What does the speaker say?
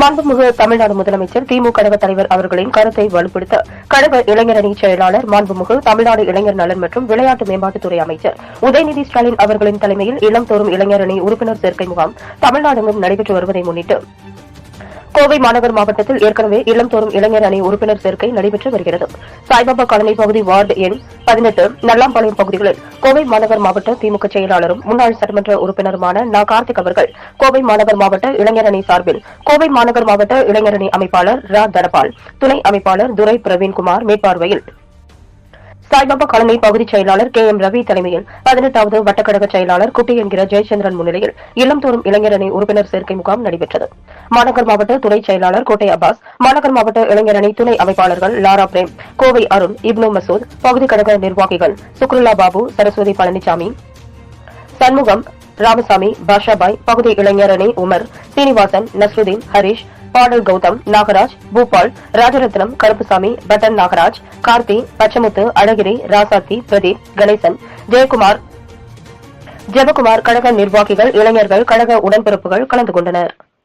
மாண்புமிகு தமிழ்நாடு முதலமைச்சர் திமுக கழக தலைவர் அவர்களின் கருத்தை வலுப்படுத்த கழக இளைஞரணி செயலாளர் மாண்புமிகு தமிழ்நாடு இளைஞர் நலன் மற்றும் விளையாட்டு மேம்பாட்டுத்துறை அமைச்சர் உதயநிதி ஸ்டாலின் அவர்களின் தலைமையில் இல்லம் தோறும் இளைஞரணி உறுப்பினர் சேர்க்கை முகாம் தமிழ்நாடெங்கும் நடைபெற்று வருவதை முன்னிட்டு கோவை மாநகர் மாவட்டத்தில் ஏற்கனவே இல்லம் தோறும் இளைஞர் அணி உறுப்பினர் சேர்க்கை நடைபெற்று வருகிறது. சாய்பாபா காலனி பகுதி வார்டு எண் பதினெட்டு நல்லாம்பாளையம் பகுதிகளில் கோவை மாநகர் மாவட்ட திமுக செயலாளரும் முன்னாள் சட்டமன்ற உறுப்பினருமான நா. கார்த்திக் அவர்கள் கோவை மாநகர் மாவட்ட இளைஞரணி சார்பில் கோவை மாநகர் மாவட்ட இளைஞரணி அமைப்பாளர் ரா. தனபால் துணை அமைப்பாளர் துரை பிரவீன்குமார் மேற்பார்வையில் சாய்பாபா காலனி பகுதி செயலாளர் கே எம் ரவி தலைமையில் பதினெட்டாவது வட்டக்கழக செயலாளர் குட்டி என்கிற ஜெயச்சந்திரன் முன்னிலையில் இல்லம்தோறும் இளைஞரணி உறுப்பினர் சேர்க்கை முகாம் நடைபெற்றது. மாநகர் மாவட்ட துணை செயலாளர் கோட்டை அப்பாஸ் மாநகர் மாவட்ட இளைஞரணி துணை அமைப்பாளர்கள் லாரா பிரேம் கோவை அருண் இப்னு மசூத் பகுதி கழக நிர்வாகிகள் சுக்ருல்லா பாபு சரஸ்வதி பழனிசாமி சண்முகம் ராமசாமி பாஷாபாய் பகுதி இளைஞரணி உமர் சீனிவாசன் நஸ்ருதீன் ஹரீஷ் பாடல் கௌதம் நாகராஜ் பூபால் ராஜரத்னம் கருப்புசாமி பட்டன் நாகராஜ் கார்த்தி பச்சமுத்து அழகிரி ராசாத்தி பிரதீப் கணேசன் ஜெயக்குமார் ஜெபகுமார் கழக நிர்வாகிகள் இளைஞர்கள் கழக உடன்பிறப்புகள் கலந்து கொண்டனர்.